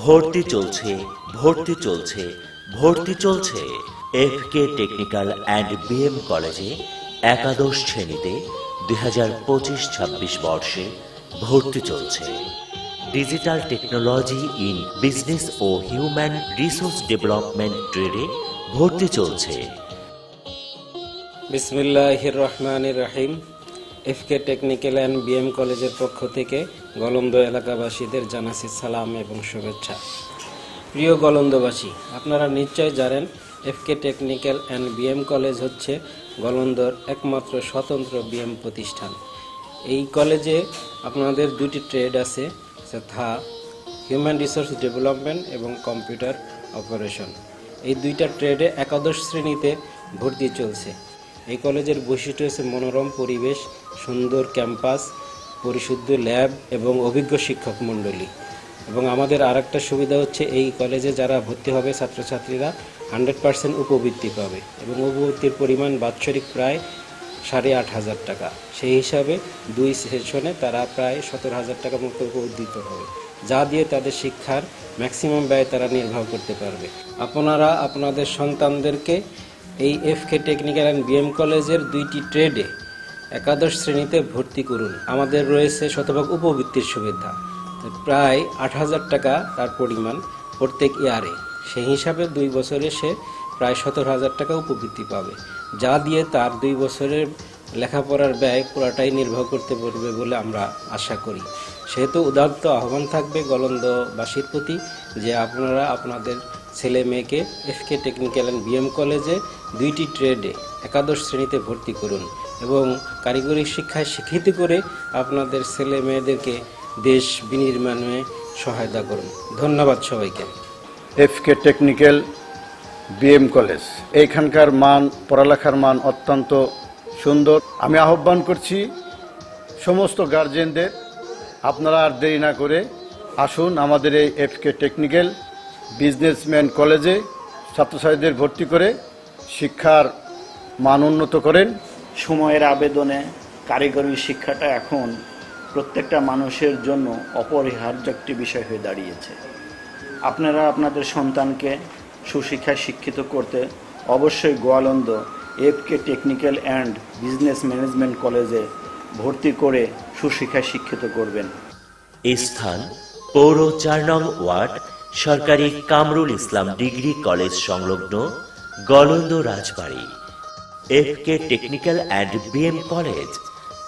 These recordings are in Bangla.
ভর্তি চলছে ভর্তি চলছে ভর্তি চলছে। F K technical and BM কলেজে একাদশ শ্রেণীতে দুই হাজার পঁচিশ ছাব্বিশ বর্ষে ভর্তি চলছে। ডিজিটাল টেকনোলজি ইন বিজনেস ও হিউম্যান রিসোর্স ডেভেলপমেন্ট ট্রেডে ভর্তি চলছে। বিসমিল্লাহির রহমানির রাহিম। এফকে টেকনিক্যাল অ্যান্ড বিএম কলেজের পক্ষ থেকে গলন্দ এলাকাবাসীদের জানাসি সালাম এবং শুভেচ্ছা। প্রিয় গলন্দবাসী, আপনারা নিশ্চয় জানেন FK technical and BM college হচ্ছে গলন্দর একমাত্র স্বতন্ত্র বিএম প্রতিষ্ঠান। এই কলেজে আপনাদের দুটি ট্রেড আছে যথা হিউম্যান রিসোর্স ডেভেলপমেন্ট এবং কম্পিউটার অপারেশন এই দুইটা ট্রেডে একাদশ শ্রেণীতে ভর্তি চলছে। এই কলেজের বৈশিষ্ট্য হচ্ছে মনোরম পরিবেশ, সুন্দর ক্যাম্পাস, পরিশুদ্ধ ল্যাব এবং অভিজ্ঞ শিক্ষক মণ্ডলী। এবং আমাদের আর একটা সুবিধা হচ্ছে এই কলেজে যারা ভর্তি হবে ছাত্রছাত্রীরা হান্ড্রেড পার্সেন্ট উপবৃত্তি পাবে এবং উপবৃত্তির পরিমাণ বাৎসরিক প্রায় সাড়ে আট হাজার টাকা। সেই হিসাবে দুই সেশনে তারা প্রায় সতেরো হাজার টাকা মতো উপবৃত্ত হবে, যা দিয়ে তাদের শিক্ষার ম্যাক্সিমাম ব্যয় তারা নির্বাহ করতে পারবে। আপনারা, আপনাদের সন্তানদেরকে এই এফকে টেকনিক্যাল অ্যান্ড বিএম কলেজের দুইটি ট্রেডে একাদশ শ্রেণীতে ভর্তি করুন। আমাদের রয়েছে শতভাগ উপবৃত্তির সুবিধা। প্রায় আট হাজার টাকা তার পরিমাণ প্রত্যেক ইয়ারে। সেই হিসাবে দুই বছরে সে প্রায় সতেরো হাজার টাকা উপবৃত্তি পাবে। যা দিয়ে তার দুই বছরের লেখাপড়ার ব্যয় পুরাটাই নির্ভর করতে পারবে বলে আমরা আশা করি। সেহেতু উদাত্ত আহ্বান থাকবে গলন্দবাসীর প্রতি যে আপনারা আপনাদের ছেলে মেয়েকে এফকে টেকনিক্যাল অ্যান্ড বিএম কলেজে দুইটি ট্রেডে একাদশ শ্রেণীতে ভর্তি করুন এবং কারিগরি শিক্ষায় শিক্ষিত করে আপনাদের ছেলে মেয়েদেরকে দেশ বিনির্মাণে সহায়তা করুন। ধন্যবাদ সবাইকে। FK technical BM college. এইখানকার মান, পড়ালেখার মান অত্যন্ত সুন্দর। আমি আহ্বান করছি সমস্ত গার্জেনদের, আপনারা আর দেরি না করে আসুন আমাদের এই এফকে টেকনিক্যাল বিজনেসম্যান কলেজে ছাত্রছাত্রীদের ভর্তি করে শিক্ষার মান উন্নত করেন। সময়ের আবেদনে কারিগরি শিক্ষাটা এখন প্রত্যেকটা মানুষের জন্য অপরিহার্য একটি বিষয় হয়ে দাঁড়িয়েছে। আপনারা আপনাদের সন্তানকে সুশিক্ষায় শিক্ষিত করতে অবশ্যই Goalanda FK technical and business management কলেজে ভর্তি করে সুশিক্ষায় শিক্ষিত করবেন। এই স্থান পৌর চার নং ওয়ার্ড সরকারি কামরুল ইসলাম ডিগ্রি কলেজ সংলগ্ন Goalanda Rajbari. F K technical and BM college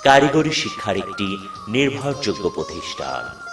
কারিগরি শিক্ষার একটি নির্ভরযোগ্য প্রতিষ্ঠান।